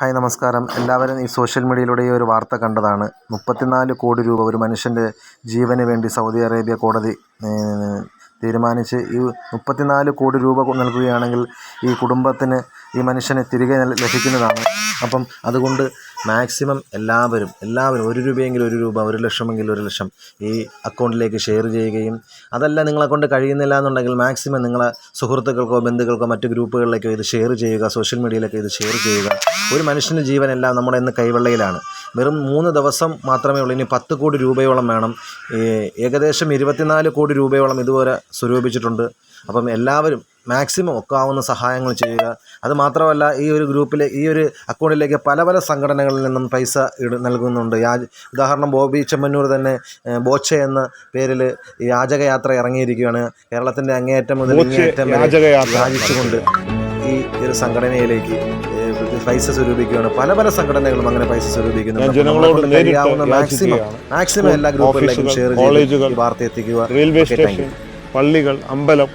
Hi നമസ്കാരം. എല്ലാവരും ഈ സോഷ്യൽ മീഡിയയിലൂടെ ഈ ഒരു വാർത്ത കണ്ടതാണ്. മുപ്പത്തിനാല് കോടി രൂപ ഒരു മനുഷ്യന്റെ ജീവന് വേണ്ടി സൗദി അറേബ്യ കോടതി തീരുമാനിച്ച് ഈ മുപ്പത്തിനാല് കോടി രൂപ നൽകുകയാണെങ്കിൽ ഈ കുടുംബത്തിന് ഈ മനുഷ്യനെ തിരികെ ലഭിക്കുന്നതാണ്. അപ്പം അതുകൊണ്ട് മാക്സിമം എല്ലാവരും എല്ലാവരും ഒരു രൂപയെങ്കിലും ഒരു രൂപ ഒരു ലക്ഷമെങ്കിലും ഒരു ലക്ഷം ഈ അക്കൗണ്ടിലേക്ക് ഷെയർ ചെയ്യുകയും അതല്ല നിങ്ങളെ കൊണ്ട് കഴിയുന്നില്ല എന്നുണ്ടെങ്കിൽ മാക്സിമം നിങ്ങളെ സുഹൃത്തുക്കൾക്കോ ബന്ധുക്കൾക്കോ മറ്റ് ഗ്രൂപ്പുകളിലേക്കോ ഇത് ഷെയർ ചെയ്യുക സോഷ്യൽ മീഡിയയിലൊക്കെ ഇത് ഷെയർ ചെയ്യുക. ഒരു മനുഷ്യന്റെ ജീവനെല്ലാം നമ്മുടെ ഇന്ന് കൈവെള്ളയിലാണ്. വെറും മൂന്ന് ദിവസം മാത്രമേ ഉള്ളൂ. ഇനി പത്ത് കോടി രൂപയോളം വേണം. ഏകദേശം ഇരുപത്തിനാല് കോടി രൂപയോളം ഇതുവരെ സ്വരൂപിച്ചിട്ടുണ്ട്. അപ്പം എല്ലാവരും മാക്സിമം ഒക്കാവുന്ന സഹായങ്ങൾ ചെയ്യുക. അത് മാത്രമല്ല ഈ ഒരു ഗ്രൂപ്പിലെ ഈ ഒരു അക്കൗണ്ടിലേക്ക് പല പല സംഘടനകളിൽ നിന്നും പൈസ ഇട നൽകുന്നുണ്ട്. യാ ഉദാഹരണം ബോബി ചെമ്മന്നൂർ തന്നെ ബോച്ച എന്ന പേരിൽ യാചകയാത്ര ഇറങ്ങിയിരിക്കുകയാണ്. കേരളത്തിന്റെ അങ്ങേയറ്റം മുതൽ ഇങ്ങേയറ്റം യാചിച്ചുകൊണ്ട് ഈ ഒരു സംഘടനയിലേക്ക് പൈസ സ്വരൂപിക്കുകയാണ്. പല പല സംഘടനകളും അങ്ങനെ പൈസ സ്വരൂപിക്കുന്നുണ്ട്. മാക്സിമം. മാക്സിമം എല്ലാ ഗ്രൂപ്പുകളിലേക്കും ഷെയർ ചെയ്ത് വാർത്ത എത്തിക്കുക. റെയിൽവേ. സ്റ്റേഷൻ പള്ളികൾ അമ്പലം